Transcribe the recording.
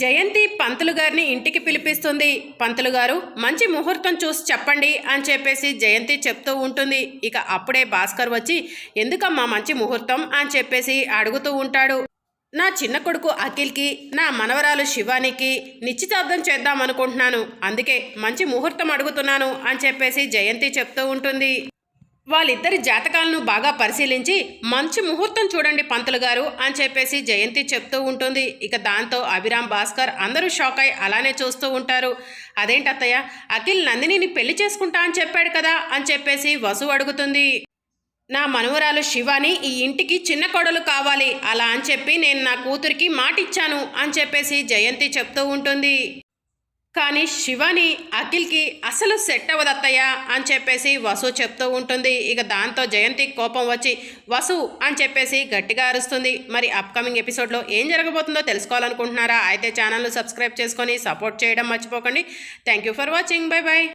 జయంతి పంతులు గారిని ఇంటికి పిలిపిస్తుంది. పంతులు గారు మంచి ముహూర్తం చూసి చెప్పండి అని చెప్పేసి జయంతి చెప్తూ ఉంటుంది. ఇక అప్పుడే భాస్కర్ వచ్చి ఎందుకమ్మా మంచి ముహూర్తం అని చెప్పేసి అడుగుతూ ఉంటాడు. నా చిన్న కొడుకు అఖిల్కి నా మనవరాలు శివానికి నిశ్చితార్థం చేద్దాం అనుకుంటున్నాను. అందుకే మంచి ముహూర్తం అడుగుతున్నాను అని చెప్పేసి జయంతి చెప్తూ ఉంటుంది. వాళ్ళిద్దరి జాతకాలను బాగా పరిశీలించి మంచి ముహూర్తం చూడండి పంతులు గారు అని చెప్పేసి జయంతి చెప్తూ ఉంటుంది. ఇక దాంతో అభిరామ్ భాస్కర్ అందరూ షాక్ అయి అలానే చూస్తూ ఉంటారు. అదేంటి అత్తయ్య? అఖిల్ నందినిని పెళ్ళి చేసుకుంటా అని చెప్పాడు కదా అని చెప్పేసి వసు అడుగుతుంది. నా మనవరాలు శివాని ఈ ఇంటికి చిన్న కొడలు కావాలి. అలా అని చెప్పి నేను నా కూతురికి మాటిచ్చాను అని చెప్పేసి జయంతి చెప్తూ ఉంటుంది. కానీ శివని అఖిల్కి అసలు సెట్ అవ్వదత్తయ్యా అని చెప్పేసి వసు చెప్తూ ఉంటుంది. ఇక దాంతో జయంతి కోపం వచ్చి వసు అని చెప్పేసి గట్టిగా అరుస్తుంది. మరి అప్కమింగ్ ఎపిసోడ్లో ఏం జరగబోతుందో తెలుసుకోవాలనుకుంటున్నారా? అయితే ఛానల్ను సబ్స్క్రైబ్ చేసుకొని సపోర్ట్ చేయడం మర్చిపోకండి. Thank you for watching bye bye